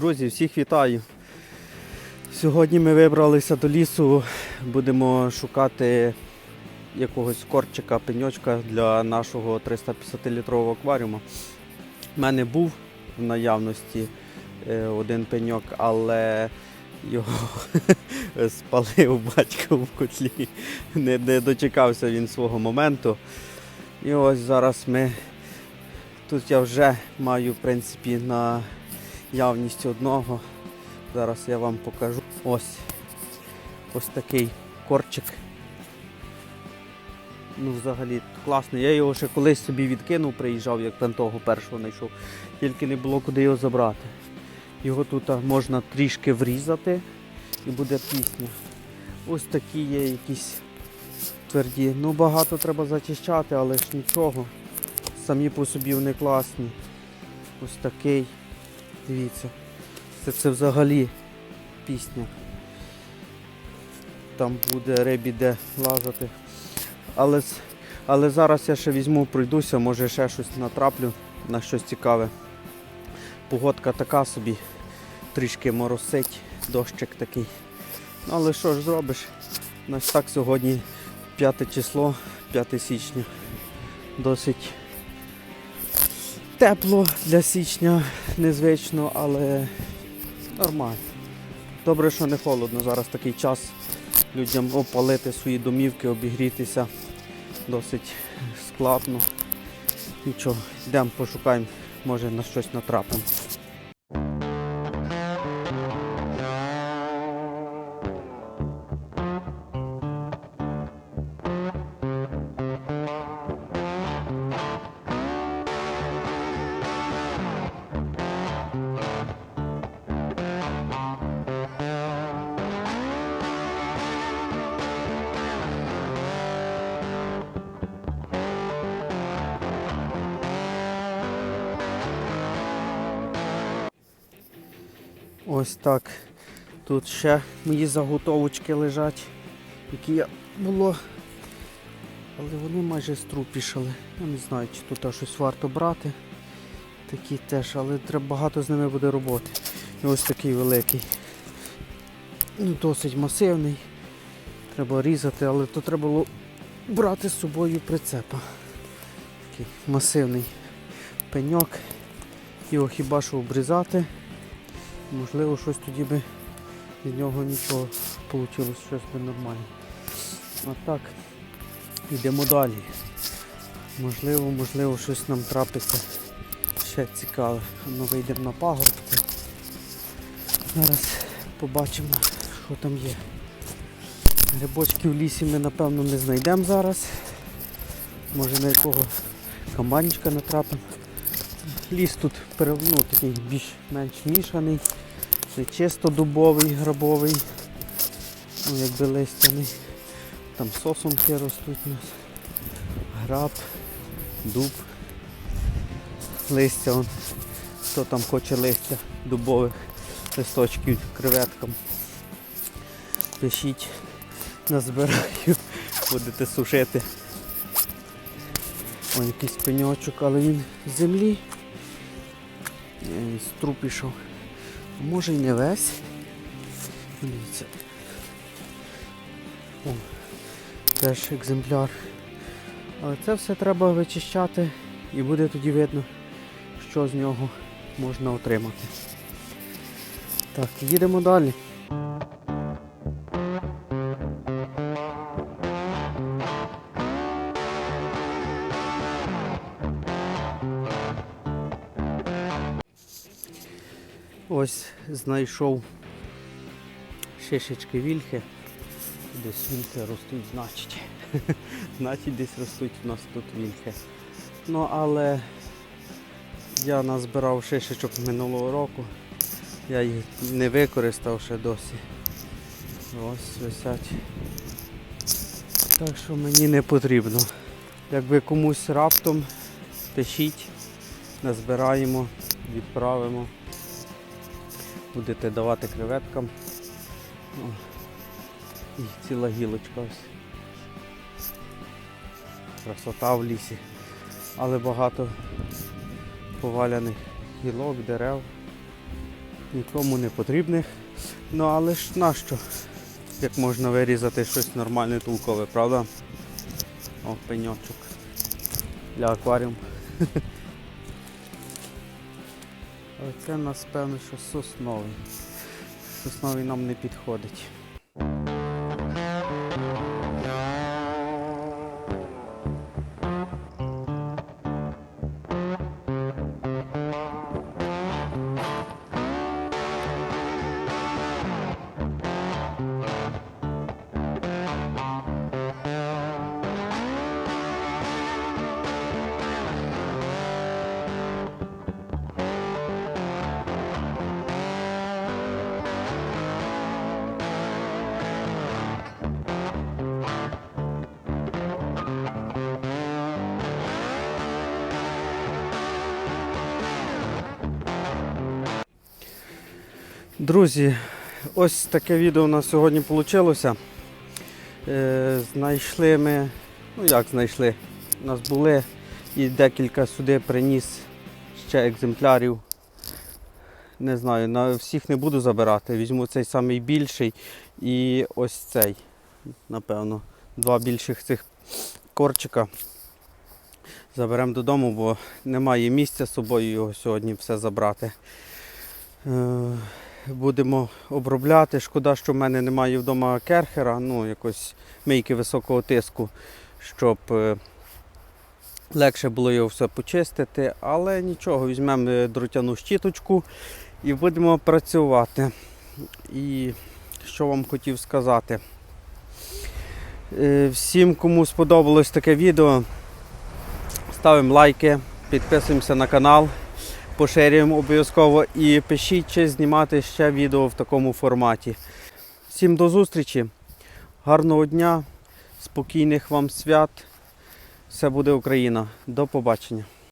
Друзі, всіх вітаю. Сьогодні ми вибралися до лісу, будемо шукати якогось корчика, пеньочка для нашого 350-літрового акваріуму. У мене був в наявності е, один пеньок, але його спалив батько в котлі. Не, дочекався він свого моменту. І ось зараз ми тут я вже маю в принципі на явність одного. Зараз я вам покажу. Ось ось такий корчик. Ну, взагалі класний. Я його ще колись собі відкинув, приїжджав, як там того першого знайшов. Тільки не було куди його забрати. Його тут можна трішки врізати і буде пісня. Ось такі є якісь тверді. Ну багато треба зачищати, але ж нічого. Самі по собі вони класні. Ось такий. Дивіться. Це, це взагалі пісня. Там буде рибі де лазати. Але, але зараз я ще візьму, пройдуся, може ще щось натраплю на щось цікаве. Погодка така собі, трішки моросить, дощик такий. Ну, але що ж зробиш? У нас так сьогодні 5 число, 5 січня. Досить тепло для січня, незвично, але нормально. Добре, що не холодно. Зараз такий час людям опалити свої домівки, обігрітися досить складно. Нічого, йдемо пошукаємо, може на щось натрапимо. Ось так. Тут ще мої заготовочки лежать, які я було. Але вони майже струпішали. Я не знаю, чи тут щось варто брати. Такі теж, але треба багато з ними буде роботи. І ось такий великий. Ну, досить масивний. Треба різати, але то треба було брати з собою прицепа. Такий масивний пеньок. Його хіба що обрізати. Можливо, щось тоді би з нього нічого вийшло, щось би нормальне. А так, йдемо далі. Можливо, можливо, щось нам трапиться ще цікаве. Ну, вийдемо на пагорбку. Зараз побачимо, що там є. Грибочки в лісі ми напевно не знайдемо зараз. Може на якого камбанчика натрапимо. Ліс тут ну, такий більш-менш мішаний. Це чисто дубовий, грабовий, ну, якби листяний. Там сосунки ростуть у нас. Граб, дуб, листя. Он. Хто там хоче листя дубових листочків креветкам. Пишіть, назбираю, будете сушити. Ось якийсь пеньочок, але він з землі. Е, З тру пішов. Може і не весь. Дивіться. О, теж екземпляр. Але це все треба вичищати і буде тоді видно, що з нього можна отримати. Так, їдемо далі. Ось знайшов шишечки вільхи. Десь вільхи ростуть, значить. значить десь ростуть у нас тут вільхи. Ну але я назбирав шишечок минулого року. Я їх не використав ще досі. Ось висять. Так що мені не потрібно. Якби комусь раптом пишіть, назбираємо, відправимо будете давати креветкам. І ціла гілочка ось. Красота в лісі. Але багато поваляних гілок, дерев. нікому не потрібних. Ну але ж нащо? Як можна вирізати щось нормальне толкове, правда? О, пеньочок. Для акваріуму. Але це у нас певно, що сосновий. Сосновий нам не підходить. Друзі, ось таке відео у нас сьогодні вийшло. Е, знайшли ми, ну як знайшли, у нас були і декілька сюди приніс ще екземплярів. Не знаю, на всіх не буду забирати. Візьму цей самий більший і ось цей, напевно, два більших цих корчика. Заберемо додому, бо немає місця з собою його сьогодні все забрати. Будемо обробляти. Шкода, що в мене немає вдома керхера, ну якось мийки високого тиску, щоб е, легше було його все почистити. Але нічого, візьмемо е, дротяну щіточку і будемо працювати. І що вам хотів сказати. Е, Всім, кому сподобалось таке відео, ставимо лайки, підписуємося на канал поширюємо обов'язково і пишіть, чи знімати ще відео в такому форматі. Всім до зустрічі, гарного дня, спокійних вам свят. Все буде Україна. До побачення.